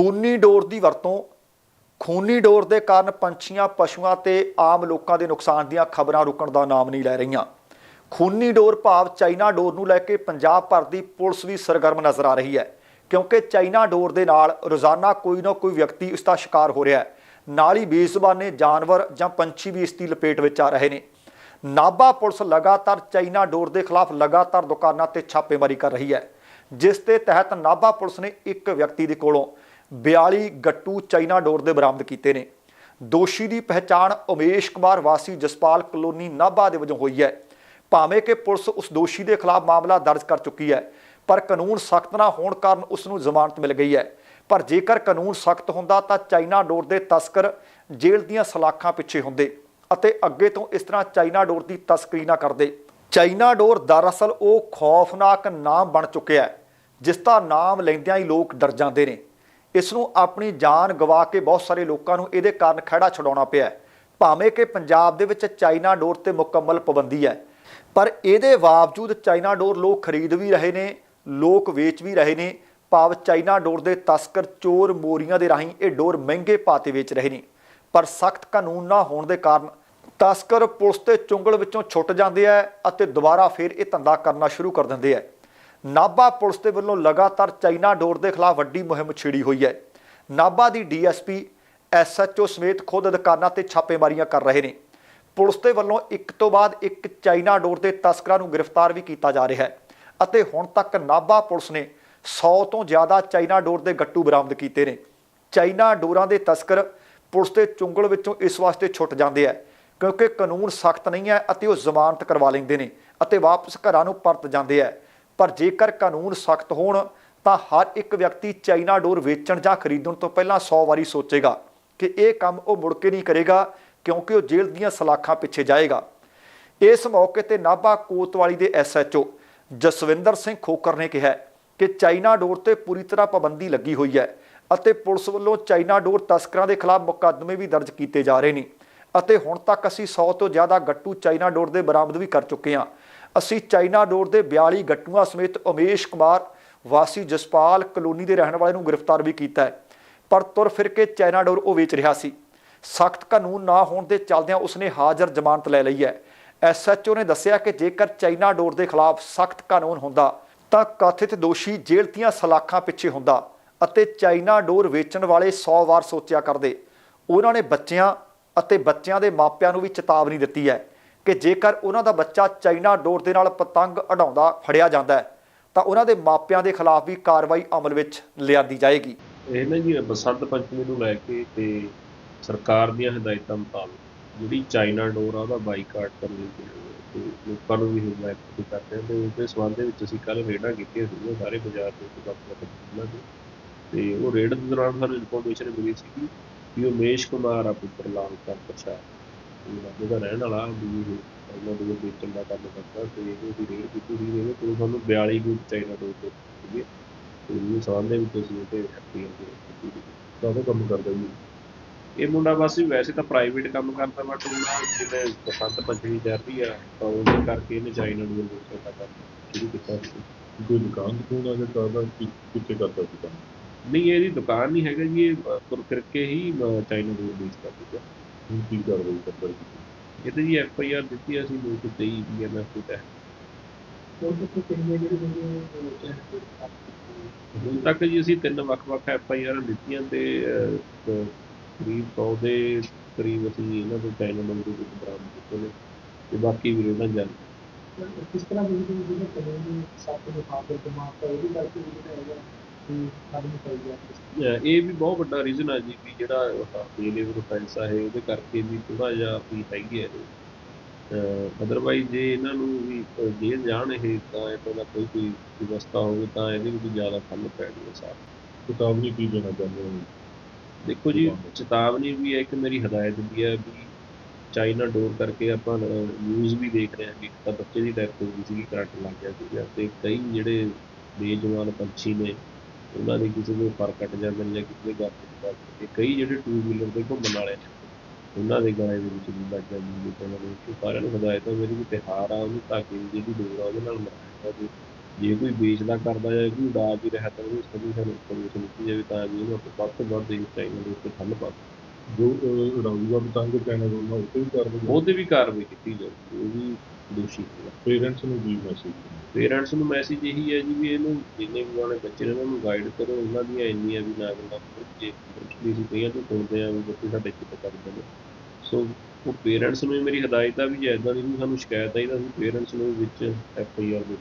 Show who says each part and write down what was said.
Speaker 1: ਖੂਨੀ ਡੋਰ ਦੀ ਵਰਤੋਂ, ਖੂਨੀ ਡੋਰ ਦੇ ਕਾਰਨ ਪੰਛੀਆਂ, ਪਸ਼ੂਆਂ ਤੇ ਆਮ ਲੋਕਾਂ ਦੇ ਨੁਕਸਾਨ ਦੀਆਂ ਖਬਰਾਂ ਰੁਕਣ ਦਾ ਨਾਮ ਨਹੀਂ ਲੈ ਰਹੀਆਂ। ਖੂਨੀ ਡੋਰ ਭਾਵ ਚਾਈਨਾ ਡੋਰ ਨੂੰ ਲੈ ਕੇ ਪੰਜਾਬ ਭਰ ਦੀ ਪੁਲਿਸ ਵੀ ਸਰਗਰਮ ਨਜ਼ਰ ਆ ਰਹੀ ਹੈ, ਕਿਉਂਕਿ ਚਾਈਨਾ ਡੋਰ ਦੇ ਨਾਲ ਰੋਜ਼ਾਨਾ ਕੋਈ ਨਾ ਕੋਈ ਵਿਅਕਤੀ ਇਸ ਦਾ ਸ਼ਿਕਾਰ ਹੋ ਰਿਹਾ ਹੈ। ਨਾਲ ਹੀ ਬੇਜ਼ੁਬਾਨੇ ਜਾਨਵਰ ਜਾਂ ਪੰਛੀ ਵੀ ਇਸ ਦੀ ਲਪੇਟ ਵਿੱਚ ਆ ਰਹੇ ਨੇ। ਨਾਭਾ ਪੁਲਿਸ ਲਗਾਤਾਰ ਚਾਈਨਾ ਡੋਰ ਦੇ ਖਿਲਾਫ ਲਗਾਤਾਰ ਦੁਕਾਨਾਂ ਤੇ ਛਾਪੇਮਾਰੀ ਕਰ ਰਹੀ ਹੈ, ਜਿਸ ਦੇ ਤਹਿਤ ਨਾਭਾ ਪੁਲਿਸ ਨੇ ਇੱਕ ਵਿਅਕਤੀ ਦੇ ਕੋਲੋਂ 42 ਗੱਟੂ ਚਾਈਨਾ ਡੋਰ ਦੇ ਬਰਾਮਦ ਕੀਤੇ ਨੇ। ਦੋਸ਼ੀ ਦੀ ਪਹਿਚਾਣ ਉਮੇਸ਼ ਕੁਮਾਰ ਵਾਸੀ ਜਸਪਾਲ ਕਲੋਨੀ ਨਾਭਾ ਦੇ ਵਜੋਂ ਹੋਈ ਹੈ। ਭਾਵੇਂ ਕਿ ਪੁਲਿਸ ਉਸ ਦੋਸ਼ੀ ਦੇ ਖਿਲਾਫ ਮਾਮਲਾ ਦਰਜ ਕਰ ਚੁੱਕੀ ਹੈ, ਪਰ ਕਾਨੂੰਨ ਸਖਤ ਨਾ ਹੋਣ ਕਾਰਨ ਉਸ ਨੂੰ ਜ਼ਮਾਨਤ ਮਿਲ ਗਈ ਹੈ। ਪਰ ਜੇਕਰ ਕਾਨੂੰਨ ਸਖਤ ਹੁੰਦਾ ਤਾਂ ਚਾਈਨਾ ਡੋਰ ਦੇ ਤਸਕਰ ਜੇਲ੍ਹ ਦੀਆਂ ਸਲਾਖਾਂ ਪਿੱਛੇ ਹੁੰਦੇ ਅਤੇ ਅੱਗੇ ਤੋਂ ਇਸ ਤਰ੍ਹਾਂ ਚਾਈਨਾ ਡੋਰ ਦੀ ਤਸਕਰੀ ਨਾ ਕਰਦੇ। ਚਾਈਨਾ ਡੋਰ ਦਰਅਸਲ ਉਹ ਖੌਫਨਾਕ ਨਾਮ ਬਣ ਚੁੱਕਿਆ ਹੈ, ਜਿਸ ਦਾ ਨਾਮ ਲੈਂਦਿਆਂ ਹੀ ਲੋਕ ਡਰ ਜਾਂਦੇ ਨੇ। ਇਸ ਨੂੰ ਆਪਣੀ ਜਾਨ ਗਵਾ ਕੇ ਬਹੁਤ ਸਾਰੇ ਲੋਕਾਂ ਨੂੰ ਇਹਦੇ ਕਾਰਨ ਖੜਾ ਛਡਾਉਣਾ ਪਿਆ ਭਾਵੇਂ ਕਿ ਪੰਜਾਬ ਦੇ ਵਿੱਚ ਚਾਈਨਾ ਡੋਰ ਤੇ ਮੁਕੰਮਲ ਪਾਬੰਦੀ ਹੈ, ਪਰ ਇਹਦੇ ਬਾਵਜੂਦ ਚਾਈਨਾ ਡੋਰ ਲੋਕ ਖਰੀਦ ਵੀ ਰਹੇ ਨੇ, ਲੋਕ ਵੇਚ ਵੀ ਰਹੇ ਨੇ, ਭਾਵ ਚਾਈਨਾ ਡੋਰ ਦੇ ਤਸਕਰ ਚੋਰ ਮੋਰੀਆਂ ਦੇ ਰਾਹੀਂ ਇਹ ਡੋਰ ਮਹਿੰਗੇ ਪਾਤੇ ਵੇਚ ਰਹੇ ਨੇ। ਪਰ ਸਖਤ ਕਾਨੂੰਨ ਨਾ ਹੋਣ ਦੇ ਕਾਰਨ ਤਸਕਰ ਪੁਲਿਸ ਤੇ ਚੁੰਗਲ ਵਿੱਚੋਂ ਛੁੱਟ ਜਾਂਦੇ ਆ ਅਤੇ ਦੁਬਾਰਾ ਫਿਰ ਇਹ ਧੰਦਾ ਕਰਨਾ ਸ਼ੁਰੂ ਕਰ ਦਿੰਦੇ ਆ। ਨਾਭਾ ਪੁਲਿਸ ਦੇ ਵੱਲੋਂ ਲਗਾਤਾਰ ਚਾਈਨਾ ਡੋਰ ਦੇ ਖਿਲਾਫ ਵੱਡੀ ਮੁਹਿੰਮ ਛੇੜੀ ਹੋਈ ਹੈ। ਨਾਭਾ ਦੀ ਡੀਐਸਪੀ ਐਸਐਚਓ ਸਮੇਤ ਖੁਦ ਦੁਕਾਨਾਂ ਤੇ ਛਾਪੇਮਾਰੀਆਂ ਕਰ ਰਹੇ ਨੇ। ਪੁਲਿਸ ਦੇ ਵੱਲੋਂ ਇੱਕ ਤੋਂ ਬਾਅਦ ਇੱਕ ਚਾਈਨਾ ਡੋਰ ਦੇ ਤਸਕਰਾਂ ਨੂੰ ਗ੍ਰਿਫਤਾਰ ਵੀ ਕੀਤਾ ਜਾ ਰਿਹਾ ਹੈ ਅਤੇ ਹੁਣ ਤੱਕ ਨਾਭਾ ਪੁਲਿਸ ਨੇ 100 ਤੋਂ ਜ਼ਿਆਦਾ ਚਾਈਨਾ ਡੋਰ ਦੇ ਗੱਟੂ ਬਰਾਮਦ ਕੀਤੇ ਨੇ। ਚਾਈਨਾ ਡੋਰਾਂ ਦੇ ਤਸਕਰ ਪੁਲਿਸ ਦੇ ਚੁੰਗਲ ਵਿੱਚੋਂ ਇਸ ਵਾਸਤੇ ਛੁੱਟ ਜਾਂਦੇ ਆ, ਕਿਉਂਕਿ ਕਾਨੂੰਨ ਸਖਤ ਨਹੀਂ ਹੈ ਅਤੇ ਉਹ ਜ਼ਮਾਨਤ ਕਰਵਾ ਲੈਂਦੇ ਨੇ ਅਤੇ ਵਾਪਸ ਘਰਾਂ ਨੂੰ ਪਰਤ ਜਾਂਦੇ ਆ। ਪਰ ਜੇਕਰ ਕਾਨੂੰਨ ਸਖਤ ਹੋਣ, ਤਾਂ ਹਰ ਇੱਕ ਵਿਅਕਤੀ ਚਾਈਨਾ ਡੋਰ ਵੇਚਣ ਜਾਂ ਖਰੀਦਣ ਤੋਂ ਪਹਿਲਾਂ 100 ਵਾਰੀ ਸੋਚੇਗਾ ਕਿ ਇਹ ਕੰਮ ਉਹ ਮੁੜ ਕੇ ਨਹੀਂ ਕਰੇਗਾ, ਕਿਉਂਕਿ ਉਹ ਜੇਲ੍ਹ ਦੀਆਂ ਸਲਾਖਾਂ ਪਿੱਛੇ ਜਾਏਗਾ। ਇਸ ਮੌਕੇ ਤੇ ਨਾਭਾ ਕੋਤਵਾਲੀ ਦੇ ਐਸਐਚਓ ਜਸਵਿੰਦਰ ਸਿੰਘ ਖੋਕਰ ਨੇ ਕਿਹਾ ਕਿ ਚਾਈਨਾ ਡੋਰ ਤੇ ਪੂਰੀ ਤਰ੍ਹਾਂ ਪਾਬੰਦੀ ਲੱਗੀ ਹੋਈ ਹੈ ਅਤੇ ਪੁਲਿਸ ਵੱਲੋਂ ਚਾਈਨਾ ਡੋਰ ਤਸਕਰਾਂ ਦੇ ਖਿਲਾਫ ਮੁਕੱਦਮੇ ਵੀ ਦਰਜ ਕੀਤੇ ਜਾ ਰਹੇ ਨੇ ਅਤੇ ਹੁਣ ਤੱਕ ਅਸੀਂ 100 ਤੋਂ ਜ਼ਿਆਦਾ ਗੱਟੂ ਚਾਈਨਾ ਡੋਰ ਦੇ ਬਰਾਮਦ ਵੀ ਕਰ ਚੁੱਕੇ ਹਾਂ। ਅਸੀਂ ਚਾਈਨਾ ਡੋਰ ਦੇ 42 ਗੱਟੂਆਂ ਸਮੇਤ ਉਮੇਸ਼ ਕੁਮਾਰ, ਵਾਸੀ ਜਸਪਾਲ ਕਲੋਨੀ ਦੇ ਰਹਿਣ ਵਾਲੇ ਨੂੰ ਗ੍ਰਿਫਤਾਰ ਵੀ ਕੀਤਾ ਹੈ। ਪਰ ਤੁਰ ਫਿਰ ਕੇ ਚਾਈਨਾ ਡੋਰ ਉਹ ਵੇਚ ਰਿਹਾ ਸੀ। ਸਖਤ ਕਾਨੂੰਨ ਨਾ ਹੋਣ ਦੇ ਚੱਲਦਿਆਂ ਉਸਨੇ ਹਾਜ਼ਰ ਜ਼ਮਾਨਤ ਲੈ ਲਈ ਹੈ। ਐਸਐਚਓ ਨੇ ਦੱਸਿਆ ਕਿ ਜੇਕਰ ਚਾਈਨਾ ਡੋਰ ਦੇ ਖਿਲਾਫ ਸਖਤ ਕਾਨੂੰਨ ਹੁੰਦਾ, ਤਾਂ ਕਥਿਤ ਦੋਸ਼ੀ ਜੇਲ੍ਹ ਦੀਆਂ ਸਲਾਖਾਂ ਪਿੱਛੇ ਹੁੰਦਾ ਅਤੇ ਚਾਈਨਾ ਡੋਰ ਵੇਚਣ ਵਾਲੇ 100 ਵਾਰ ਸੋਚਿਆ ਕਰਦੇ। ਉਹਨਾਂ ਨੇ ਬੱਚਿਆਂ ਅਤੇ ਬੱਚਿਆਂ ਦੇ ਮਾਪਿਆਂ ਨੂੰ ਵੀ ਚੇਤਾਵਨੀ ਦਿੱਤੀ ਹੈ। ਕਿ ਜੇਕਰ ਉਹਨਾਂ ਦਾ ਬੱਚਾ ਚਾਈਨਾ ਡੋਰ ਦੇ ਨਾਲ ਪਤੰਗ ਉਡਾਉਂਦਾ ਫੜਿਆ ਜਾਂਦਾ ਹੈ, ਤਾਂ ਉਹਨਾਂ ਦੇ ਮਾਪਿਆਂ ਦੇ ਖਿਲਾਫ ਵੀ ਕਾਰਵਾਈ ਅਮਲ ਵਿੱਚ ਲਿਆਂਦੀ ਜਾਏਗੀ।
Speaker 2: ਇਹ ਨਾ ਜੀ, ਬਸੰਤ ਪੰਚਮੀ ਨੂੰ ਲੈ ਕੇ ਤੇ ਸਰਕਾਰ ਦੀਆਂ ਹਦਾਇਤਾਂ ਮੁਤਾਬਕ ਜਿਹੜੀ ਚਾਈਨਾ ਡੋਰ ਆ, ਉਹਦਾ ਬਾਈਕਾਟ ਕਰਨ ਲਈ ਤੇ ਲੋਕਾਂ ਨੂੰ ਵੀ ਹਦਾਇਤ ਕਰਦੇ ਹਾਂ ਤੇ ਉਹਦੇ ਸੰਬੰਧ ਦੇ ਵਿੱਚ ਅਸੀਂ ਕੱਲ ਰੇਡਾਂ ਕੀਤੀਆਂ ਸੀਗੀਆਂ, ਸਾਰੇ ਬਾਜ਼ਾਰ ਦੇ ਵਿੱਚ ਵੱਖ ਵੱਖ ਦੁਕਾਨਾਂ ਤੇ ਤੇ ਉਹ ਰੇਡ ਦੇ ਦੌਰਾਨ ਸਾਨੂੰ ਇਨਫੋਰਮੇਸ਼ਨ ਮਿਲੀ ਸੀ ਕਿ ਉਮੇਸ਼ ਕੁਮਾਰ ਆ ਪੁੱਤਰ, ਲਾਲ ਕਰ ਪ੍ਰਸ਼ਾਦ ਉਹਦਾ ਰਹਿਣ ਵਾਲਾ, ਵੀ ਇਹ ਦੇ ਵੇਚਣ ਦਾ ਕੰਮ ਕਰਦਾ ਤੇ ਉਹਦੀ ਰੇਡ ਕੀਤੀ ਸੀ ਇਹਦੇ ਕੋਲ ਸਾਨੂੰ 42 ਗੁੱਟ ਚਾਈਨਾ ਡੋਰ ਦੇ ਸੀਗੇ ਤੇ ਇਹ ਸੰਬੰਧ ਦੇ ਵਿੱਚ ਅਸੀਂ ਉਹਦੇ ਐਫਆਈਆਰ ਕੀਤੀ ਕਾਹਦਾ ਕੰਮ ਕਰਦਾ ਜੀ। ਇਹ ਮੁੰਡਾ ਬਸ ਵੈਸੇ ਤਾਂ ਪ੍ਰਾਈਵੇਟ ਕੰਮ ਕਰਦਾ, ਬਟ ਉਹਨਾਂ ਜਿਵੇਂ ਬਸੰਤ ਪੰਚਮੀ ਚੱਲ ਆ, ਤਾਂ ਉਹਦੇ ਕਰਕੇ ਇਹਨੇ ਚਾਈਨਾ ਨੂੰ ਵੇਚਣ ਦਾ ਕੰਮ ਸ਼ੁਰੂ ਕੀਤਾ।
Speaker 3: ਕੋਈ ਦੁਕਾਨ ਦੁਕਾਨ ਅਗਰ ਕਰਦਾ ਕਿੱਥੇ ਕਰਦਾ ਸੀ ਕੰਮ।
Speaker 2: ਨਹੀਂ, ਇਹਦੀ ਦੁਕਾਨ ਨਹੀਂ ਹੈਗਾ ਜੀ, ਇਹ ਤੁਰ ਫਿਰ ਕੇ ਹੀ ਚਾਈਨਾ ਨੂੰ ਵੇਚਦਾ ਸੀਗਾ
Speaker 3: ਹੁਣ ਕੀ ਕਾਰਵਾਈ ਕਰਦਾ
Speaker 2: ਇਹ ਤੇ ਜੀ ਐਫ ਆਈ ਆਰ ਦਿੱਤੀ ਅਸੀਂ ਦੋ ਸੌ ਤੇਈ ਬੀ ਐਮ ਐਫ ਦੇ ਤਹਿਤ ਹੁਣ ਤੱਕ ਜੀ ਅਸੀਂ ਤਿੰਨ ਵੱਖ-ਵੱਖ ਐਫ ਆਈ ਆਰ ਦਿੱਤੀਆਂ ਤੇ ਕਰੀਬ 100 ਦੇ ਕਰੀਬ ਅਸੀਂ ਇਹਨਾਂ ਤੋਂ ਨੰਬਰ ਦੇ ਵਿੱਚ ਬਰਾਮਦ ਕੀਤੇ ਨੇ ਤੇ ਬਾਕੀ ਵੀ ਰੇਡਾਂ ਜਾਰੀ।
Speaker 4: ਕਿਸ ਤਰ੍ਹਾਂ ਦੀ ਜਿਹੜੀ ਕਾਨੂੰਨੀ ਸਖਤ ਦੇ ਫਾਦਰ ਦਿਮਾਗ ਦਾ ਉਹਦੀ ਕਰਕੇ ਜਿਹੜਾ ਹੈਗਾ?
Speaker 2: ਇਹ ਵੀ ਬਹੁਤ ਵੱਡਾ ਰੀਜ਼ਨ ਹੈ ਜੀ ਵੀ ਜਿਹੜਾ ਬੇਲੇਵਰ offense ਆ ਉਹਦੇ ਕਰਕੇ ਵੀ ਥੋੜਾ ਜਿਹਾ ਵੀ ਹੈਗੀ ਹੈ ਅਦਰਵਾਈਜ਼ ਜੇ ਇਹਨਾਂ ਨੂੰ ਵੀ ਅਹ ਜਾਣ ਇਹ, ਤਾਂ ਇਹਨਾਂ ਦਾ ਕੋਈ ਕੋਈ ਵਿਵਸਥਾ ਹੋਵੇ, ਤਾਂ ਇਹਦੇ ਵਿੱਚ ਜ਼ਿਆਦਾ ਫਲ ਪੈਣੀ ਹੈ
Speaker 3: ਚੇਤਾਵਨੀ ਕੀ ਦੇਣਾ ਚਾਹੁੰਦੇ ਹੋ?
Speaker 2: ਦੇਖੋ ਜੀ, ਚੇਤਾਵਨੀ ਵੀ ਹੈ ਕਿ ਮੇਰੀ ਹਦਾਇਤ ਵੀ ਹੈ ਵੀ ਚਾਈਨਾ ਡੋਰ ਕਰਕੇ ਆਪਾਂ ਨਿਊਜ਼ ਵੀ ਦੇਖ ਰਹੇ ਹਾਂ ਕਿ ਇੱਕ ਤਾਂ ਬੱਚੇ ਦੀ ਡੈਥ ਹੋ ਗਈ ਸੀਗੀ ਕਰੰਟ ਲੱਗ ਗਿਆ ਸੀਗਾ ਤੇ ਕਈ ਜਿਹੜੇ ਬੇਜਵਾਨ ਪੰਛੀ ਨੇ ਉਹਨਾਂ ਦੇ ਕਿਸੇ ਦੇ ਪਰ ਕੱਟ ਜਾਂਦੇ ਨੇ ਜਾਂ ਕਿਸੇ ਦੇ ਵਿੱਚ ਤੇ ਕਈ ਜਿਹੜੇ ਟੂ ਵੀਲਰ ਤੇ ਘੁੰਮਣ ਵਾਲੇ ਨੇ ਉਹਨਾਂ ਦੇ ਗਲੇ ਦੇ ਵਿੱਚ ਵੀ ਲੱਗ ਜਾਂਦੀ ਹੈ ਤੇ ਉਹਨਾਂ ਨੂੰ ਕਿ ਸਾਰਿਆਂ ਨੂੰ ਹਦਾਇਤ ਹੈ ਮੇਰੀ ਤਿਉਹਾਰ ਆ ਉਹਨੂੰ ਧਾਗੇ ਦੀ ਜਿਹੜੀ ਡੋਰ ਆ ਉਹਦੇ ਨਾਲ ਮਨਾਇਆ ਜਾਵੇ ਜੇ ਕੋਈ ਵੇਚਦਾ ਕਰਦਾ ਜਾਂ ਕੋਈ ਉਡਾ ਵੀ ਰਿਹਾ ਤਾਂ ਉਹਨੂੰ ਸਭੀ ਸਾਨੂੰ ਇਨਫੋਰਮੇਸ਼ਨ ਦਿੱਤੀ ਜਾਵੇ ਤਾਂ ਜੀ ਇਹਨੂੰ ਆਪਾਂ ਵੱਧ ਤੋਂ ਵੱਧ ਇਸ ਚਾਈਨਾ ਦੇ ਉੱਤੇ ਠੱਲ ਪਾ
Speaker 3: ਜੋ ਉਡਾਊਗਾ ਪਤੰਗ ਚੈਨਲ ਉਹਨਾਂ ਉੱਤੇ ਵੀ ਕਾਰਵਾਈ
Speaker 2: ਉਹਦੇ ਵੀ ਕਾਰਵਾਈ ਕੀਤੀ ਜਾਊਗੀ ਉਹ ਵੀ ਦੋਸ਼ੀ ਹੋਗਾ
Speaker 3: ਪੇਰੈਂਟਸ ਨੂੰ ਵੀ ਮੈਸੇਜ
Speaker 2: ਪੇਰੈਂਟਸ ਨੂੰ ਮੈਸੇਜ ਇਹੀ ਹੈ ਜੀ ਵੀ ਇਹਨੂੰ ਜਿੰਨੇ ਵੀ ਗਾਣੇ ਬੱਚੇ ਨੇ ਉਹਨਾਂ ਨੂੰ ਗਾਈਡ ਕਰੋ ਇਹਨਾਂ ਦੀਆਂ ਇੰਨੀਆਂ ਵੀ ਨਾ ਗੱਲਾਂ ਕਰੋ ਜੇ ਵੀ ਅਸੀਂ ਕਈਆਂ ਤੋਂ ਸੁਣਦੇ ਆ ਵੀ ਬੱਚੇ ਸਾਡੇ ਚਿੱਤ ਕਰਦੇ ਨੇ। ਸੋ ਉਹ ਪੇਰੈਂਟਸ ਨੂੰ ਵੀ ਮੇਰੀ ਹਦਾਇਤ ਆ ਵੀ ਜੇ ਇਦਾਂ ਦੀ ਵੀ ਸਾਨੂੰ ਸ਼ਿਕਾਇਤ ਆਈ ਤਾਂ ਅਸੀਂ ਪੇਰੈਂਟਸ ਨੂੰ ਵਿੱਚ ਐਫ ਆਈ ਆਰ ਦੇ